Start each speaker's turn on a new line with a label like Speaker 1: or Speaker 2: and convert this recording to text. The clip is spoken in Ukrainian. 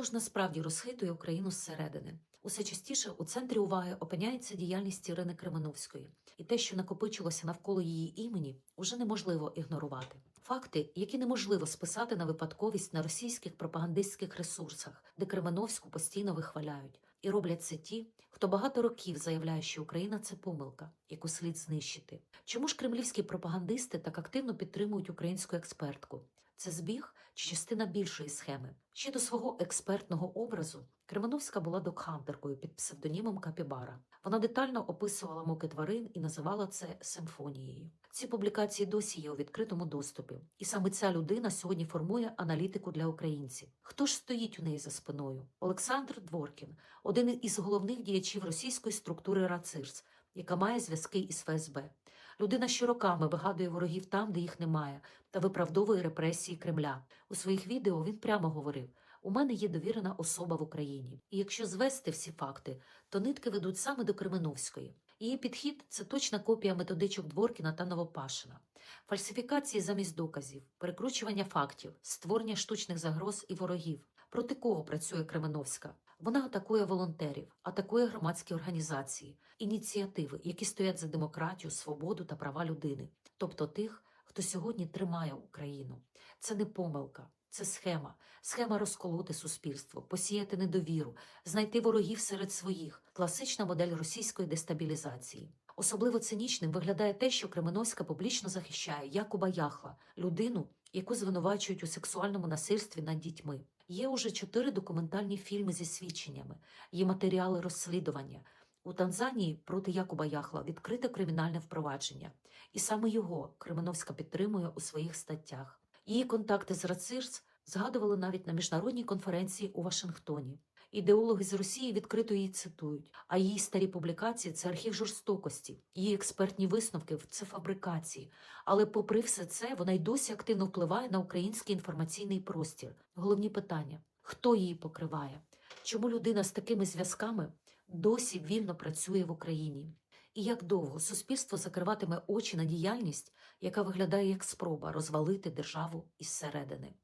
Speaker 1: Хто ж насправді розхитує Україну зсередини? Усе частіше у центрі уваги опиняється діяльність Ірини Кременовської, і те, що накопичилося навколо її імені, уже неможливо ігнорувати. Факти, які неможливо списати на випадковість на російських пропагандистських ресурсах, де Кременовську постійно вихваляють. І роблять це ті, хто багато років заявляє, що Україна це помилка, яку слід знищити. Чому ж кремлівські пропагандисти так активно підтримують українську експертку? Це збіг чи частина більшої схеми? Ще до свого експертного образу Кременовська була докхантеркою під псевдонімом Капібара. Вона детально описувала муки тварин і називала це симфонією. Ці публікації досі є у відкритому доступі, і саме ця людина сьогодні формує аналітику для українців. Хто ж стоїть у неї за спиною? Олександр Дворкін, один із головних діячів російської структури РАЦИРС, яка має зв'язки із ФСБ. Людина, що роками вигадує ворогів там, де їх немає, та виправдовує репресії Кремля. У своїх відео він прямо говорив: у мене є довірена особа в Україні. І якщо звести всі факти, то нитки ведуть саме до Кременовської. Її підхід це точна копія методичок Дворкіна та Новопашина, фальсифікації замість доказів, перекручування фактів, створення штучних загроз і ворогів. Проти кого працює Кременовська? Вона атакує волонтерів, атакує громадські організації, ініціативи, які стоять за демократію, свободу та права людини, тобто тих, хто сьогодні тримає Україну. Це не помилка. Це схема, схема розколоти суспільство, посіяти недовіру, знайти ворогів серед своїх, класична модель російської дестабілізації. Особливо цинічним виглядає те, що Кременовська публічно захищає Якуба Яхла, людину, яку звинувачують у сексуальному насильстві над дітьми. Є уже чотири документальні фільми зі свідченнями, є матеріали розслідування. У Танзанії проти Якуба Яхла відкрите кримінальне впровадження, і саме його Кременовська підтримує у своїх статтях. Її контакти з РАЦИРС згадували навіть на міжнародній конференції у Вашингтоні. Ідеологи з Росії відкрито її цитують, а її старі публікації це архів жорстокості, її експертні висновки це фабрикації. Але, попри все це, вона й досі активно впливає на український інформаційний простір. Головні питання: хто її покриває? Чому людина з такими зв'язками досі вільно працює в Україні? І як довго суспільство закриватиме очі на діяльність, яка виглядає як спроба розвалити державу із середини?